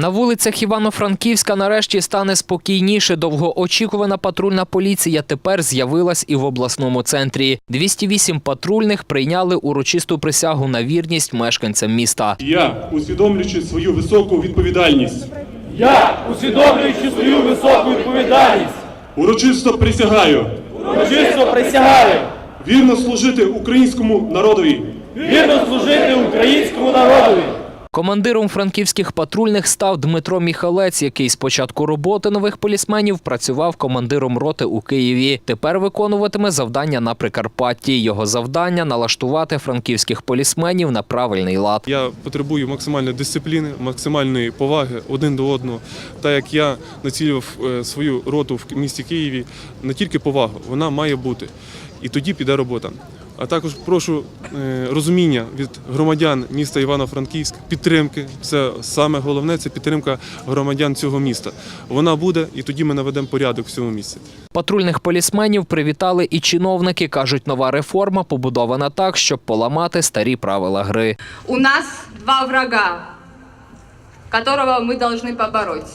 На вулицях Івано-Франківська нарешті стане спокійніше. Довгоочікувана патрульна поліція тепер з'явилась і в обласному центрі. 208 патрульних прийняли урочисту присягу на вірність мешканцям міста. Я, усвідомлюючи свою високу відповідальність, Я, усвідомлюючи свою високу відповідальність, урочисто присягаю урочисто присягаю вірно служити українському народові, вірно служити українському народові. Командиром франківських патрульних став Дмитро Міхалець, який з початку роботи нових полісменів працював командиром роти у Києві. Тепер виконуватиме завдання на Прикарпатті. Його завдання налаштувати франківських полісменів на правильний лад. Я потребую максимальної дисципліни, максимальної поваги один до одного. Так як я націлював е, свою роту в місті Києві, не тільки повагу, вона має бути. І тоді піде робота. А також прошу е, розуміння від громадян міста Івано-Франківськ, підтримки. Це саме головне це підтримка громадян цього міста. Вона буде, і тоді ми наведемо порядок в цьому місці. Патрульних полісменів привітали і чиновники. кажуть, нова реформа побудована так, щоб поламати старі правила гри. У нас два врага, которого мы должны побороть.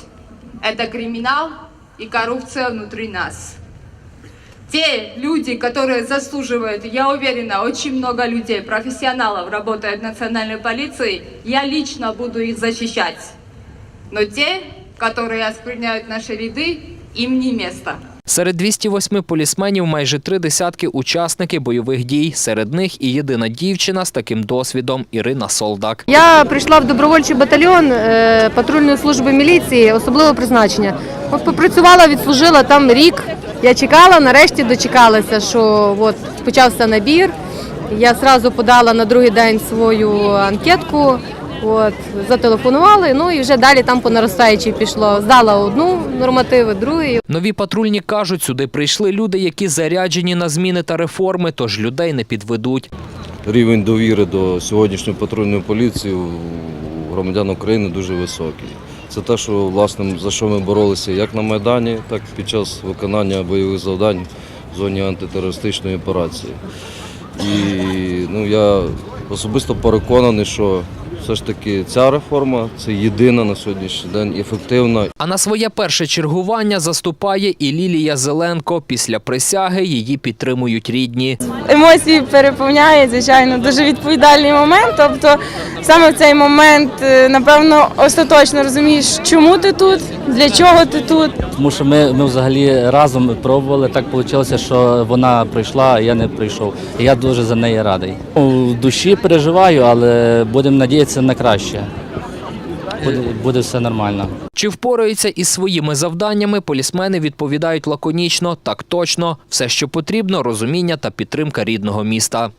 Это криминал и коррупция внутри нас. Те люди, которые заслуживают, я уверена, очень много людей, профессионалов работают в национальной полиции, я лично буду их защищать. Но те, которые оскверняют наши ряды, им не место. Серед 208 полісменів майже три десятки учасники бойових дій. Серед них і єдина дівчина з таким досвідом Ірина Солдак. Я прийшла в добровольчий батальйон е, патрульної служби міліції особливого призначення. От попрацювала, відслужила там рік. Я чекала, нарешті дочекалася, що от почався набір. Я одразу подала на другий день свою анкетку. От, зателефонували, ну і вже далі там по наростаючій пішло. Здала одну нормативи, другий. Нові патрульні кажуть, сюди прийшли люди, які заряджені на зміни та реформи, тож людей не підведуть. рівень довіри до сьогоднішньої патрульної поліції у громадян України дуже високий. Це те, що власне за що ми боролися як на Майдані, так і під час виконання бойових завдань в зоні антитерористичної операції. І ну, я особисто переконаний, що все ж таки ця реформа це єдина на сьогоднішній день ефективна А на своє перше чергування заступає і Лілія Зеленко. Після присяги її підтримують рідні. емоції переповняє, звичайно, дуже відповідальний момент. Тобто саме в цей момент, е, напевно, остаточно розумієш, чому ти тут, для чого ти тут. Тому що ми, ми взагалі разом пробували. Так вийшло, що вона прийшла, а я не прийшов. І я дуже за неї радий. У душі переживаю, але будемо надіятися на краще. Буде, буде все нормально. Чи впораються із своїми завданнями, полісмени відповідають лаконічно, так точно, все, що потрібно, розуміння та підтримка рідного міста.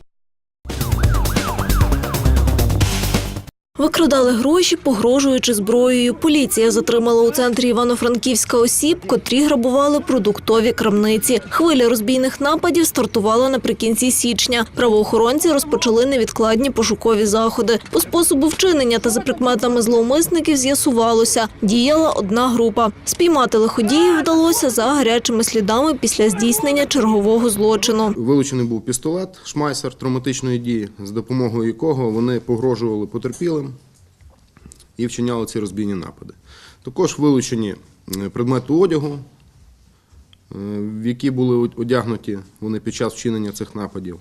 Викрадали гроші, погрожуючи зброєю. Поліція затримала у центрі Івано-Франківська осіб, котрі грабували продуктові крамниці. Хвиля розбійних нападів стартувала наприкінці січня. Правоохоронці розпочали невідкладні пошукові заходи. По способу вчинення та за прикметами зловмисників з'ясувалося, діяла одна група. Спіймати лиходіїв вдалося за гарячими слідами після здійснення чергового злочину. Вилучений був пістолет, шмайсер травматичної дії, з допомогою якого вони погрожували потерпілим і вчиняли ці розбійні напади. Також вилучені е, предмети одягу, е, в які були одягнуті вони під час вчинення цих нападів.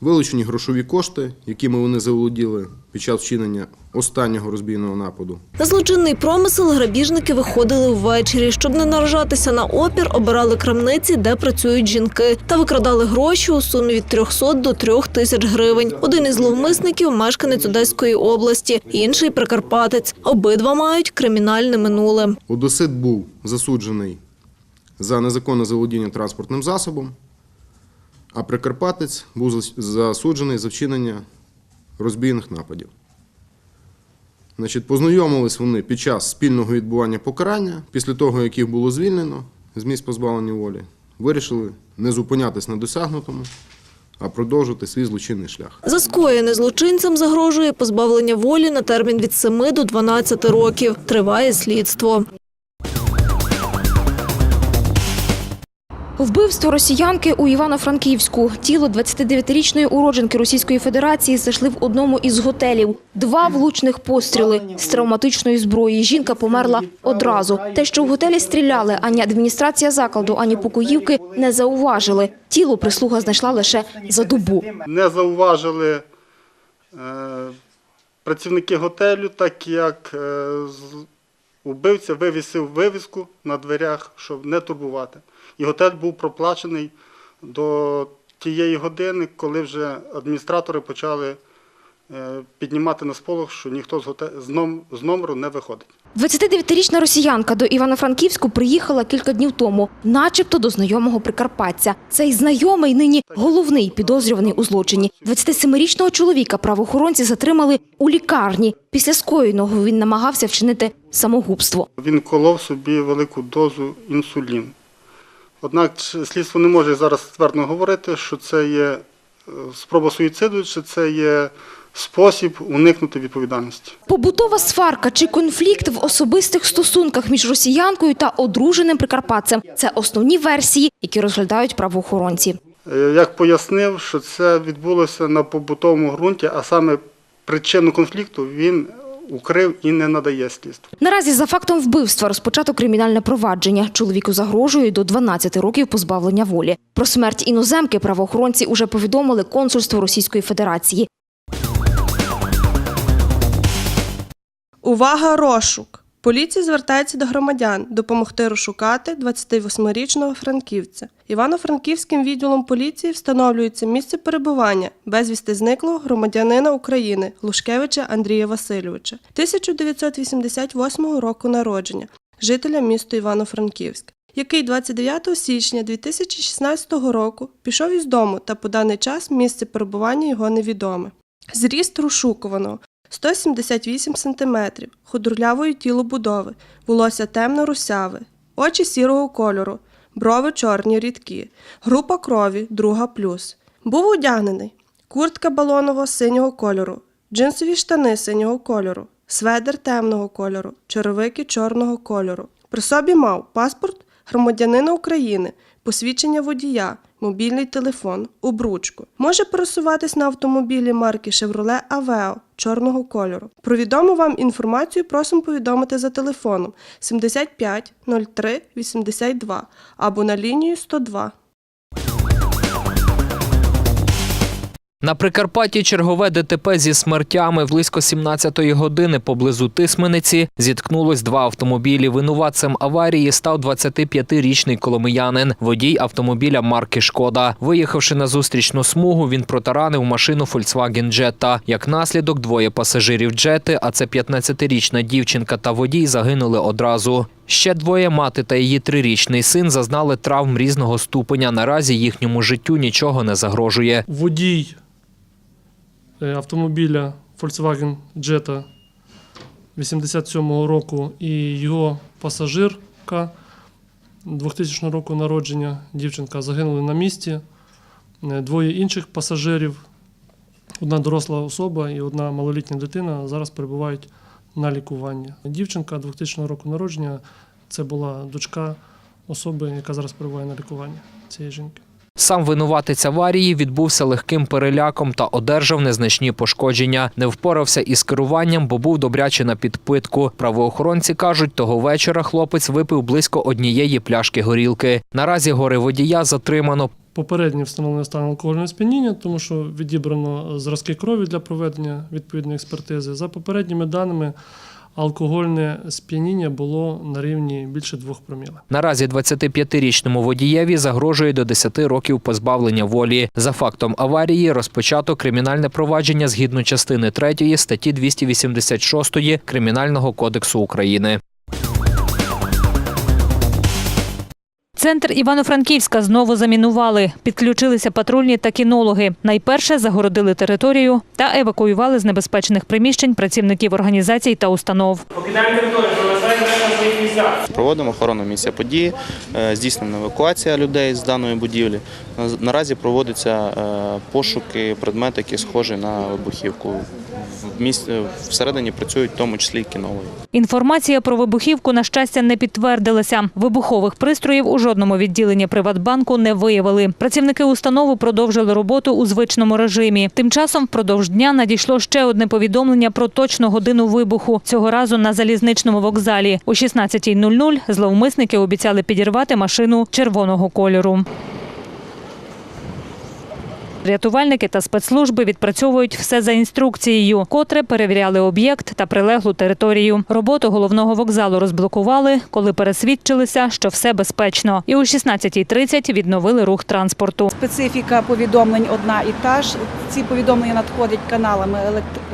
Вилучені грошові кошти, якими вони заволоділи під час вчинення останнього розбійного нападу. На злочинний промисел грабіжники виходили ввечері. Щоб не наражатися на опір, обирали крамниці, де працюють жінки, та викрадали гроші у сумі від 300 до 3 тисяч гривень. Один із зловмисників – мешканець Одеської області, інший – прикарпатець. Обидва мають кримінальне минуле. Одесит був засуджений за незаконне заволодіння транспортним засобом, а Прикарпатець був засуджений за вчинення розбійних нападів. Значить, познайомились вони під час спільного відбування покарання, після того, як їх було звільнено з місць позбавлення волі, вирішили не зупинятись на досягнутому, а продовжити свій злочинний шлях. За скоєне злочинцям загрожує позбавлення волі на термін від 7 до 12 років. Триває слідство. Вбивство росіянки у Івано-Франківську. Тіло 29-річної уродженки Російської Федерації знайшли в одному із готелів. Два влучних постріли з травматичної зброї. Жінка померла одразу. Те, що в готелі стріляли, ані адміністрація закладу, ані покоївки не зауважили. Тіло прислуга знайшла лише за добу. не зауважили е, працівники готелю, так як е, убивця вивісив вивіску на дверях, щоб не турбувати. І готель був проплачений до тієї години, коли вже адміністратори почали е, піднімати на сполох, що ніхто з, номеру не виходить. 29-річна росіянка до Івано-Франківську приїхала кілька днів тому, начебто до знайомого прикарпатця. Цей знайомий нині головний підозрюваний у злочині. 27-річного чоловіка правоохоронці затримали у лікарні. Після скоєного він намагався вчинити самогубство. Він колов собі велику дозу інсуліну. Однак слідство не може зараз ствердно говорити, що це є е, спроба суїциду, чи це є спосіб уникнути відповідальності. Побутова сварка чи конфлікт в особистих стосунках між росіянкою та одруженим прикарпатцем – це основні версії, які розглядають правоохоронці. Е, Як пояснив, що це відбулося на побутовому ґрунті, а саме причину конфлікту він укрив і не надає слідству. Наразі за фактом вбивства розпочато кримінальне провадження. Чоловіку загрожує до 12 років позбавлення волі. Про смерть іноземки правоохоронці уже повідомили консульство Російської Федерації. Увага, розшук! Поліція звертається до громадян допомогти розшукати 28-річного франківця. Івано-Франківським відділом поліції встановлюється місце перебування безвісти зниклого громадянина України Лушкевича Андрія Васильовича, 1988 року народження, жителя міста Івано-Франківськ, який 29 січня 2016 року пішов із дому та по даний час місце перебування його невідоме. Зріст розшукуваного 178 см, худорлявої тілобудови, волосся темно-русяве, очі сірого кольору, брови чорні рідкі, група крові друга плюс. Був одягнений куртка балоново синього кольору, джинсові штани синього кольору, сведер темного кольору, черевики чорного кольору. При собі мав паспорт громадянина України, посвідчення водія, мобільний телефон, обручку. Може пересуватись на автомобілі марки Chevrolet Aveo чорного кольору. Про відому вам інформацію просимо повідомити за телефоном 75 03 82 або на лінію 102. На Прикарпатті чергове ДТП зі смертями близько 17-ї години поблизу Тисмениці зіткнулось два автомобілі. Винуватцем аварії став 25-річний коломиянин, водій автомобіля марки Шкода. Виїхавши на зустрічну смугу, він протаранив машину Volkswagen Jetta. Як наслідок, двоє пасажирів Джети, а це 15-річна дівчинка та водій, загинули одразу. Ще двоє мати та її трирічний син зазнали травм різного ступеня. Наразі їхньому життю нічого не загрожує. водій автомобіля Volkswagen Jetta 87-го року і його пасажирка 2000 року народження дівчинка загинули на місці. Е, Двоє інших пасажирів, одна доросла особа і одна малолітня дитина зараз перебувають на лікуванні. Дівчинка 2000 року народження це була дочка особи, яка зараз перебуває на лікуванні цієї жінки. Сам винуватець аварії відбувся легким переляком та одержав незначні пошкодження. Не впорався із керуванням, бо був добряче на підпитку. Правоохоронці кажуть, того вечора хлопець випив близько однієї пляшки горілки. Наразі горе водія затримано. Попереднє встановлення стану алкогольного сп'яніння, тому що відібрано зразки крові для проведення відповідної експертизи. За попередніми даними, алкогольне сп'яніння було на рівні більше двох проміла. Наразі 25-річному водієві загрожує до 10 років позбавлення волі. За фактом аварії розпочато кримінальне провадження згідно частини 3 статті 286 Кримінального кодексу України. Центр Івано-Франківська знову замінували. Підключилися патрульні та кінологи. Найперше загородили територію та евакуювали з небезпечних приміщень працівників організацій та установ. Покидаємо територію, на своїх місцях. Проводимо охорону місця події, е, здійснена евакуація людей з даної будівлі. На- Наразі проводяться е, пошуки предметів, які схожі на вибухівку місті всередині працюють в тому числі і кінологи. Інформація про вибухівку, на щастя, не підтвердилася. Вибухових пристроїв у жодному відділенні Приватбанку не виявили. Працівники установи продовжили роботу у звичному режимі. Тим часом впродовж дня надійшло ще одне повідомлення про точну годину вибуху. Цього разу на залізничному вокзалі. О 16.00 зловмисники обіцяли підірвати машину червоного кольору. Рятувальники та спецслужби відпрацьовують все за інструкцією, котре перевіряли об'єкт та прилеглу територію. Роботу головного вокзалу розблокували, коли пересвідчилися, що все безпечно. І о 16.30 відновили рух транспорту. Специфіка повідомлень одна і та ж. Ці повідомлення надходять каналами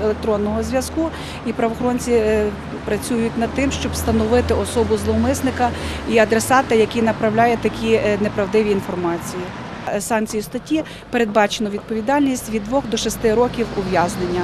електронного зв'язку, і правоохоронці е, працюють над тим, щоб встановити особу зловмисника і адресата, який направляє такі е, неправдиві інформації. Е, Санкцією статті передбачено відповідальність від 2 до 6 років ув'язнення.